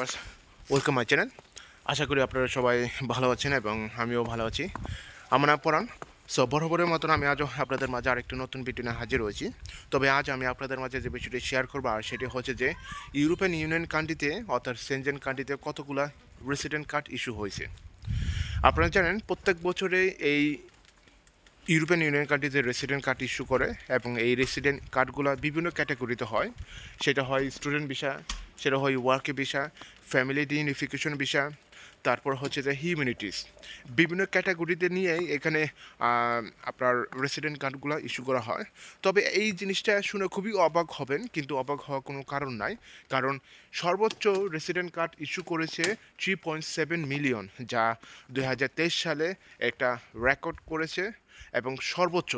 Viewers welcome my channel আশা করি আপনারা সবাই ভালো আছেন এবং আমিও ভালো আছি। আমার নাম পরাণ। সো বরাবরের মতন আমি আজও আপনাদের মাঝে আরেকটি নতুন ভিডিও নিয়ে হাজির হয়েছি। তবে আজ আমি আপনাদের মাঝে যে বিষয়টি শেয়ার করব, আর সেটি হচ্ছে যে ইউরোপিয়ান ইউনিয়ন কান্ট্রিতে অর্থাৎ সেনজেন কান্ট্রিতে কতগুলা রেসিডেন্ট কার্ড ইস্যু হয়েছে। আপনারা জানেন, প্রত্যেক বছরে এই ইউরোপিয়ান ইউনিয়ন কান্ট্রিতে রেসিডেন্ট কার্ড ইস্যু করে, এবং এই রেসিডেন্ট কার্ডগুলো বিভিন্ন ক্যাটাগরিতে হয়। সেটা হয় স্টুডেন্ট ভিসা সেটা হয় ওয়ার্কে ভিসা ফ্যামিলি ডিউনিফিকেশন ভিসা তারপর হচ্ছে যে হিউম্যানিটিস বিভিন্ন ক্যাটাগরিতে নিয়েই এখানে আপনার রেসিডেন্ট কার্ডগুলো ইস্যু করা হয়। তবে এই জিনিসটা শুনে খুবই অবাক হবেন, কিন্তু অবাক হওয়ার কোনো কারণ নাই। কারণ সর্বোচ্চ রেসিডেন্ট কার্ড ইস্যু করেছে থ্রি পয়েন্ট সেভেন মিলিয়ন যা দু হাজার তেইশ সালে একটা রেকর্ড করেছে, এবং সর্বোচ্চ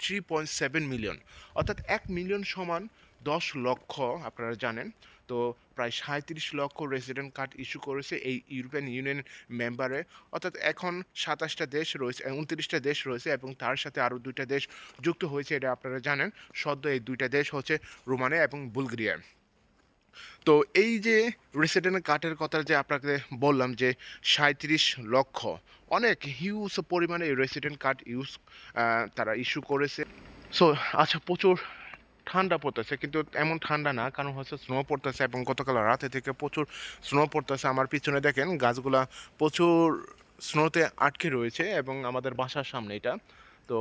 থ্রি পয়েন্ট সেভেন মিলিয়ন অর্থাৎ এক মিলিয়ন সমান দশ লক্ষ, আপনারা জানেন, তো প্রায় সাঁত্রিশ লক্ষ রেসিডেন্ট কার্ড ইস্যু করেছে এই ইউরোপিয়ান ইউনিয়ন মেম্বারে অর্থাৎ এখন সাতাশটা দেশ রয়েছে উনত্রিশটা দেশ রয়েছে এবং তার সাথে আরও দুইটা দেশ যুক্ত হয়েছে, এটা আপনারা জানেন। সদ্য এই দুইটা দেশ হচ্ছে রোমানিয়া এবং বুলগেরিয়া। তো এই যে রেসিডেন্ট কার্ডের কথা যে আপনাকে বললাম যে সাঁত্রিশ লক্ষ, অনেক হিউজ পরিমাণে এই রেসিডেন্ট কার্ড ইউজ তারা ইস্যু করেছে। সো আচ্ছা প্রচুর ঠান্ডা পড়তেছে, কিন্তু এমন ঠান্ডা না, কারণ হচ্ছে স্নো পড়তেছে এবং গতকাল রাতে থেকে প্রচুর স্নো পড়তেছে। আমার পিছনে দেখেন, গাছগুলা প্রচুর স্নোতে আটকে রয়েছে এবং আমাদের বাসার সামনে এটা। তো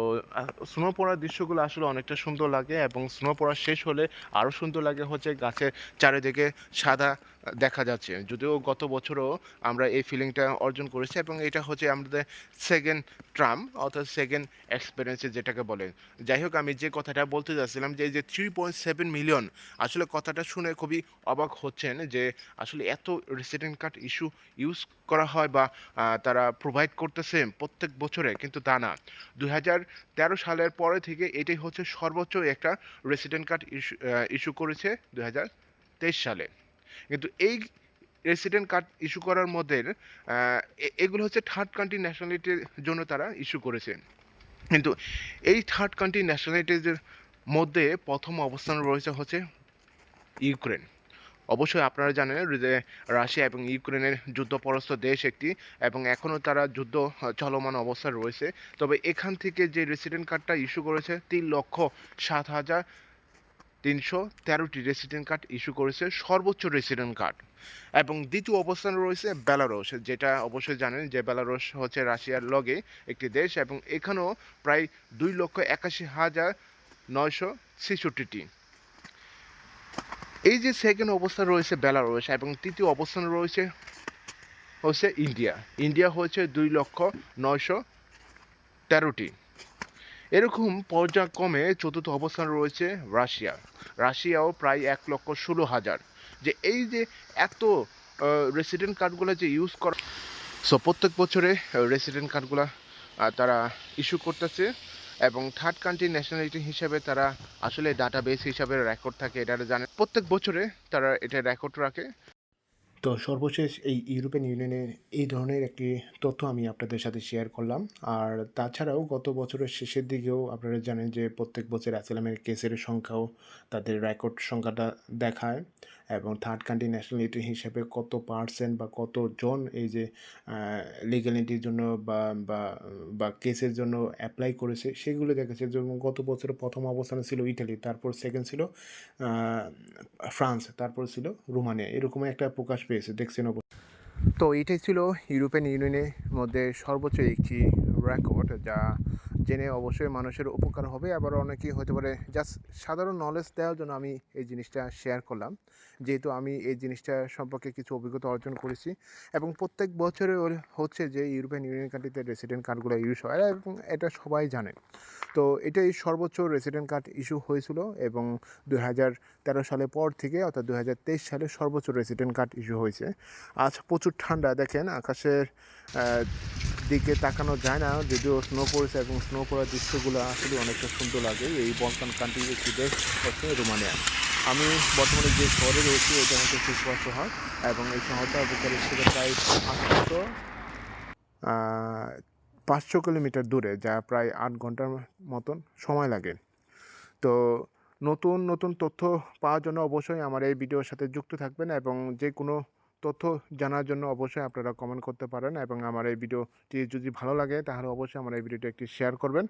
স্নো পড়ার দৃশ্যগুলো আসলে অনেকটা সুন্দর লাগে এবং স্নো পড়া শেষ হলে আরও সুন্দর লাগে হচ্ছে গাছের চারিদিকে সাদা দেখা যাচ্ছে। যদিও গত বছরও আমরা এই ফিলিংটা অর্জন করেছি এবং এটা হচ্ছে আমাদের সেকেন্ড ট্রাম অর্থাৎ সেকেন্ড এক্সপিরিয়েন্সে যেটাকে বলে। যাই হোক, আমি যে কথাটা বলতে যাচ্ছিলাম যে, এই যে থ্রি পয়েন্ট সেভেন মিলিয়ন আসলে কথাটা শুনে খুবই অবাক হচ্ছেন যে, আসলে এত রেসিডেন্ট কার্ড ইস্যু ইউজ করা হয় বা তারা প্রোভাইড করতেছে প্রত্যেক বছরে, কিন্তু তা না। দুই হাজার তেরো সালের পরে থেকে এটাই হচ্ছে সর্বোচ্চ একটা রেসিডেন্ট কার্ড ইস্যু ইস্যু করেছে দুই হাজার তেইশ সালে। কিন্তু এই রেসিডেন্ট কার্ড ইস্যু করার মধ্যে এগুলো হচ্ছে থার্ড কান্ট্রি ন্যাশনালিটির জন্য তারা ইস্যু করেছে। কিন্তু এই থার্ড কান্ট্রি ন্যাশনালিটির মধ্যে প্রথম অবস্থান রয়েছে হচ্ছে ইউক্রেন। অবশ্যই আপনারা জানেন যে রাশিয়া এবং ইউক্রেনের যুদ্ধপরস্ত দেশ একটি এবং এখনও তারা যুদ্ধ চলমান অবস্থায় রয়েছে। তবে এখান থেকে যে রেসিডেন্ট কার্ডটা ইস্যু করেছে, তিন লক্ষ সাত হাজার তিনশো তেরোটি রেসিডেন্ট কার্ড ইস্যু করেছে, সর্বোচ্চ রেসিডেন্ট কার্ড এবং দ্বিতীয় অবস্থানে রয়েছে বেলারস যেটা অবশ্যই জানেন যে বেলারস হচ্ছে রাশিয়ার লগে একটি দেশ এবং এখানেও প্রায় দুই লক্ষ একাশি হাজার নয়শো ছেষট্টিটি। এই যে সেকেন্ড অবস্থান রয়েছে বেলারস এবং তৃতীয় অবস্থান রয়েছে হচ্ছে ইন্ডিয়া। ইন্ডিয়া হচ্ছে দুই লক্ষ নয়শো তেরোটি। এরকম পর্যায়ক্রমে চতুর্থ অবস্থান রয়েছে রাশিয়া। রাশিয়াও প্রায় এক লক্ষ ষোলো হাজার। যে এই যে এত রেসিডেন্ট কার্ডগুলো যে ইউজ করা সো প্রত্যেক বছরে রেসিডেন্ট কার্ডগুলো তারা ইস্যু করতেছে। এবং থার্ড কান্ট্রি ন্যাশনালিটি হিসাবে তারা আসলে ডাটাবেস হিসাবে রেকর্ড থাকে, এটা জানে প্রত্যেক বছরে তারা এটা রেকর্ড রাখে। তো সর্বশেষ এই ইউরোপিয়ান ইউনিয়নের এই ধরনের একটি তথ্য আমি আপনাদের সাথে শেয়ার করলাম। আর তাছাড়াও গত বছরের শেষের দিকেও আপনারা জানেন যে প্রত্যেক বছর অ্যাসেলামের কেসের সংখ্যাও তাদের রেকর্ড সংখ্যাটা দেখায় এবং থার্ড কান্ট্রি ন্যাশনালিটি হিসেবে কত পার্সেন্ট বা কত জন এই যে লিগ্যালিটির জন্য বা বা কেসের জন্য অ্যাপ্লাই করেছে সেগুলো দেখেছে যেমন গত বছর প্রথম অবস্থানে ছিল ইটালি তারপর সেকেন্ড ছিল ফ্রান্স তারপর ছিল রোমানিয়া এরকম একটা প্রকাশ পেয়েছে দেখছেন অবশ্য তো এটাই ছিল ইউরোপিয়ান ইউনিয়নের মধ্যে সর্বোচ্চ একটি রেকর্ড যা জেনে অবশ্যই মানুষের উপকার হবে। আবার অনেকেই হতে পারে জাস্ট সাধারণ নলেজ দেওয়ার জন্য আমি এই জিনিসটা শেয়ার করলাম। যেহেতু আমি এই জিনিসটা সম্পর্কে কিছু অভিজ্ঞতা অর্জন করেছি এবং প্রত্যেক বছরে হচ্ছে যে ইউরোপিয়ান ইউনিয়ন কান্ট্রিতে রেসিডেন্ট কার্ডগুলো ইউজ হয় এবং এটা সবাই জানে। তো এটাই সর্বোচ্চ রেসিডেন্ট কার্ড ইস্যু হয়েছিল এবং দু সালের পর থেকে অর্থাৎ দু হাজার তেইশ সালে সর্বোচ্চ রেসিডেন্ট কার্ড ইস্যু হয়েছে। আজ প্রচুর ঠান্ডা, দেখেন আকাশের দিকে তাকানো যায় না, যদিও স্নো পড়েছে এবং স্নো পড়ার দৃশ্যগুলো আসলে অনেকটা সুন্দর লাগে। এই বলকান কান্ট্রির একটি দেশ, হচ্ছে রোমানিয়া। আমি বর্তমানে যে শহরে রয়েছি, এটা হচ্ছে সুস্পষ্ট শহর এবং এই শহরটা বুকারের থেকে প্রায় আটশো পাঁচশো কিলোমিটার দূরে, যা প্রায় আট ঘণ্টার মতন সময় লাগে। তো নতুন নতুন তথ্য পাওয়ার জন্য অবশ্যই আমার এই ভিডিওর সাথে যুক্ত থাকবেন এবং যে কোনো তথ্য জানার জন্য অবশ্যই আপনারা কমেন্ট করতে পারেন এবং আমার এই ভিডিওটি যদি ভালো লাগে তাহলে অবশ্যই আমার এই ভিডিওটি একটি শেয়ার করবেন।